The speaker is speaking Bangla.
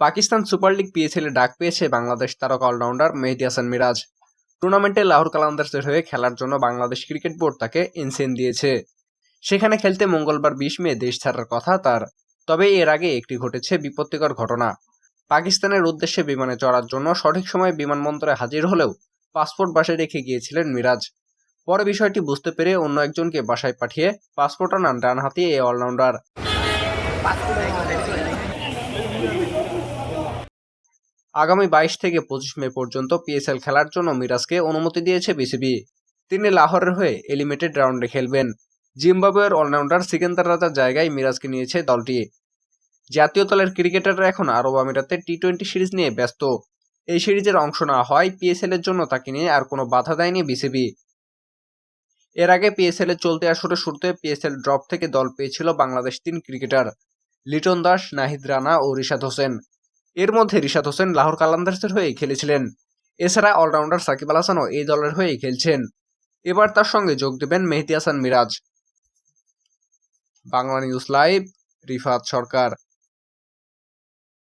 পাকিস্তান সুপার লিগ পিএসএল ডাক পেয়েছে বাংলাদেশ তারকা অলরাউন্ডার মেহেদি হাসান মিরাজ। টুর্নামেন্টে লাহোর কালান্দার্সের হয়ে খেলার জন্য বাংলাদেশ ক্রিকেট বোর্ড তাকে ইনসেন দিয়েছে। সেখানে খেলতে মঙ্গলবার বিশ মে দেশ ছাড়ার কথা তার, তবে এর আগে একটি ঘটেছে বিপত্তিকর ঘটনা। পাকিস্তানের উদ্দেশ্যে বিমানে চড়ার জন্য সঠিক সময়ে বিমানবন্দরে হাজির হলেও পাসপোর্ট বাসায় রেখে গিয়েছিলেন মিরাজ। পরে বিষয়টি বুঝতে পেরে অন্য একজনকে বাসায় পাঠিয়ে পাসপোর্ট আনান ডান ডানহাতি এই অলরাউন্ডার। আগামী বাইশ থেকে পঁচিশ মে পর্যন্ত পিএসএল খেলার জন্য মিরাজকে অনুমতি দিয়েছে বিসিবি। তিনি লাহোরের হয়ে এলিমিটেড রাউন্ডে খেলবেন। জিম্বাবুয়ের অলরাউন্ডার সিকেন্দার রাজার জায়গায় মিরাজকে নিয়েছে দলটি। জাতীয় দলের ক্রিকেটাররা এখন আরব আমিরাতে টি টোয়েন্টি সিরিজ নিয়ে ব্যস্ত। এই সিরিজের অংশ না হয় পিএসএল এর জন্য তাকে নিয়ে আর কোনো বাধা দেয়নি বিসিবি। এর আগে পিএসএল এর চলতি আসরে শুরুতে পিএসএল ড্রপ থেকে দল পেয়েছিল বাংলাদেশ তিন ক্রিকেটার লিটন দাস, নাহিদ রানা ও রিশাদ হোসেন। এর মধ্যে রিশাদ হোসেন লাহোর কালান্দার্সের হয়ে খেলেছিলেন। এছাড়া অলরাউন্ডার সাকিব আল হাসানও এই দলের হয়েই খেলছেন। এবার তার সঙ্গে যোগ দেবেন Mehedi Hasan Miraj. Bangla news live, Rifat Sarkar.